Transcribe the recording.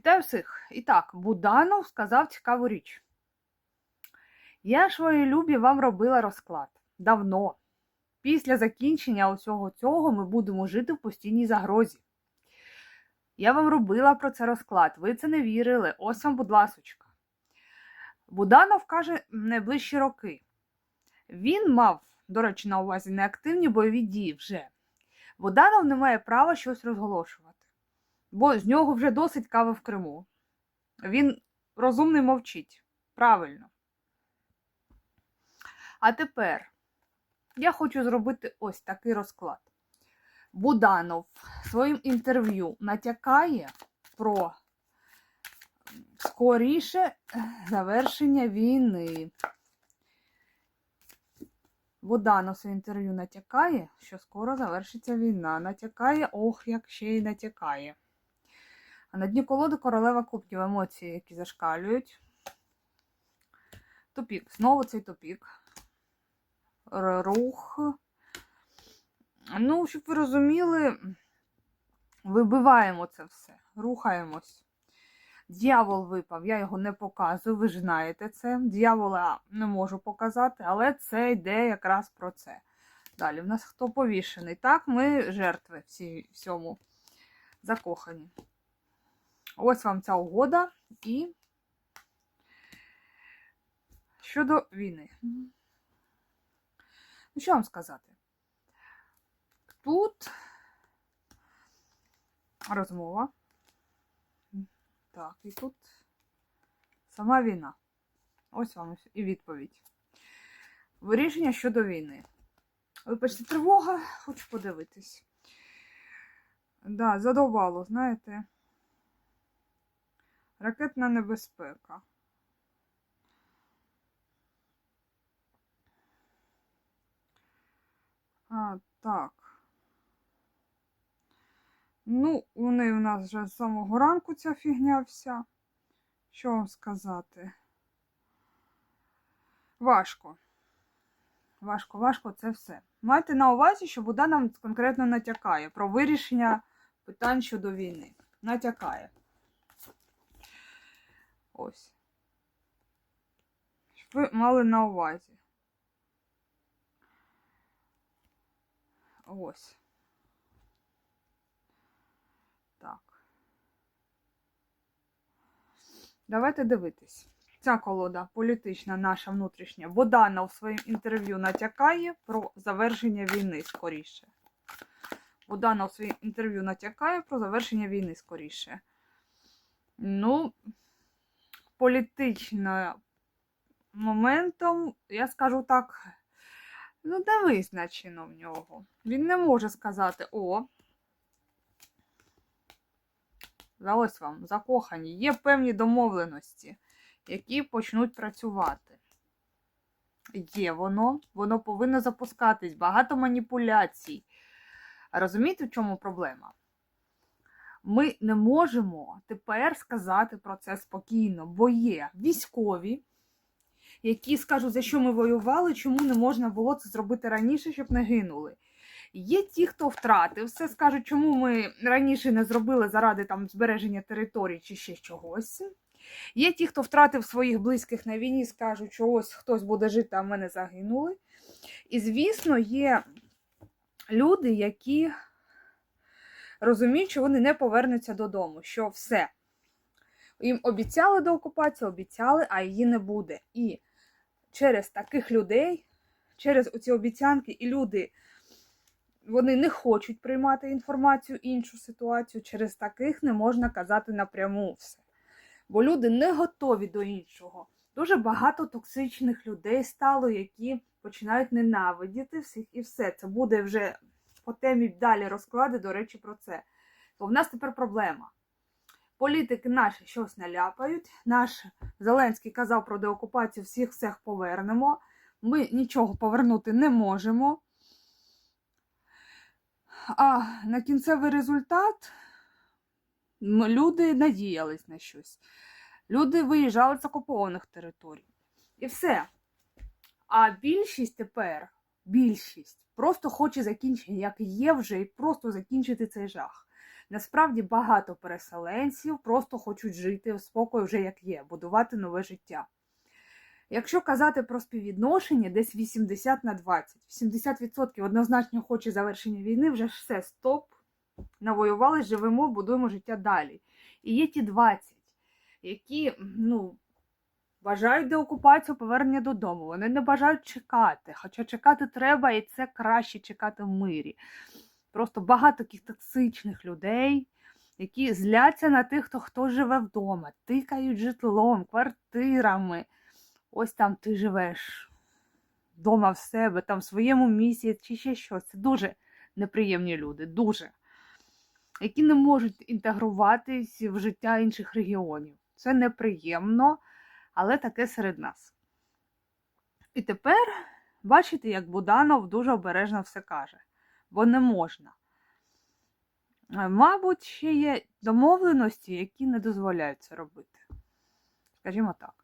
Вітаю всіх. І так, Буданов сказав цікаву річ. Я ж свої любі вам робила розклад. Давно. Після закінчення усього цього ми будемо жити в постійній загрозі. Я вам робила про це розклад. Ви це не вірили. Ось вам, будь ласочка. Буданов каже найближчі роки. Він мав, до речі, на увазі неактивні бойові дії вже. Буданов не має права щось розголошувати бо з нього вже досить кави в Криму. Він розумний мовчить. Правильно. А тепер я хочу зробити ось такий розклад. Буданов своїм інтерв'ю натякає про скоріше завершення війни. Буданов своє інтерв'ю натякає, що скоро завершиться війна. Натякає, ох, як ще й натякає. А на дні колоди королева кубків емоції, які зашкалюють. Тупік. Знову цей тупік. Рух. Ну, щоб ви розуміли, вибиваємо це все. Рухаємось. Д'явол випав, я його не показую, ви ж знаєте це. Д'явола не можу показати, але це йде якраз про це. Далі, в нас хто повішений? Так, ми жертви всі, всьому закохані. Ось вам ця угода і щодо війни. Ну, що вам сказати? Тут розмова. Так, і тут сама війна. Ось вам і відповідь. Вирішення щодо війни. Вибачте, тривога, хочу подивитись. Да, задовбало, знаєте. Ракетна небезпека. А, так. Ну, вони в нас вже з самого ранку ця фігня вся. Що вам сказати? Важко. Важко, важко це все. Майте на увазі, що Буда нам конкретно натякає про вирішення питань щодо війни. Натякає. Ось. Щоб ви мали на увазі. Ось. Так. Давайте дивитись. Ця колода політична, наша внутрішня. Бодана у своїм інтерв'ю натякає про завершення війни скоріше. Бодана у своїм інтерв'ю натякає про завершення війни скоріше. Ну, політично моментом, я скажу так, ну, не визначено в нього. Він не може сказати, о, за ось вам, закохані, є певні домовленості, які почнуть працювати. Є воно, воно повинно запускатись, багато маніпуляцій. Розумієте, в чому проблема? Ми не можемо тепер сказати про це спокійно, бо є військові, які скажуть, за що ми воювали, чому не можна було це зробити раніше, щоб не гинули. Є ті, хто втратив все, скажуть, чому ми раніше не зробили заради там збереження територій чи ще чогось. Є ті, хто втратив своїх близьких на війні, скажуть, що ось хтось буде жити, а в мене загинули. І, звісно, є люди, які розуміють, що вони не повернуться додому, що все. Їм обіцяли до окупації, обіцяли, а її не буде. І через таких людей, через оці обіцянки, і люди вони не хочуть приймати інформацію, іншу ситуацію. Через таких не можна казати напряму все. Бо люди не готові до іншого. Дуже багато токсичних людей стало, які починають ненавидіти всіх і все. Це буде вже по темі далі розклади, до речі, про це. То в нас тепер проблема. Політики наші щось наляпають. Наш Зеленський казав про деокупацію, всіх всіх повернемо. Ми нічого повернути не можемо. А на кінцевий результат люди надіялись на щось. Люди виїжджали з окупованих територій. І все. А більшість тепер, більшість, просто хоче закінчення, як є вже, і просто закінчити цей жах. Насправді багато переселенців просто хочуть жити в спокою вже як є, будувати нове життя. Якщо казати про співвідношення, десь 80 на 20. 80% однозначно хоче завершення війни, вже все, стоп. Навоювали, живемо, будуємо життя далі. І є ті 20, які ну, бажають деокупацію, повернення додому. Вони не бажають чекати. Хоча чекати треба, і це краще чекати в мирі. Просто багато таких токсичних людей, які зляться на тих, хто, хто живе вдома, тикають житлом, квартирами. Ось там ти живеш вдома в себе, там в своєму місці чи ще щось. Це дуже неприємні люди, дуже. Які не можуть інтегруватись в життя інших регіонів. Це неприємно, але таке серед нас. І тепер бачите, як Буданов дуже обережно все каже, бо не можна. Е, Мабуть, ще є домовленості, які не дозволяють це робити. Скажімо так.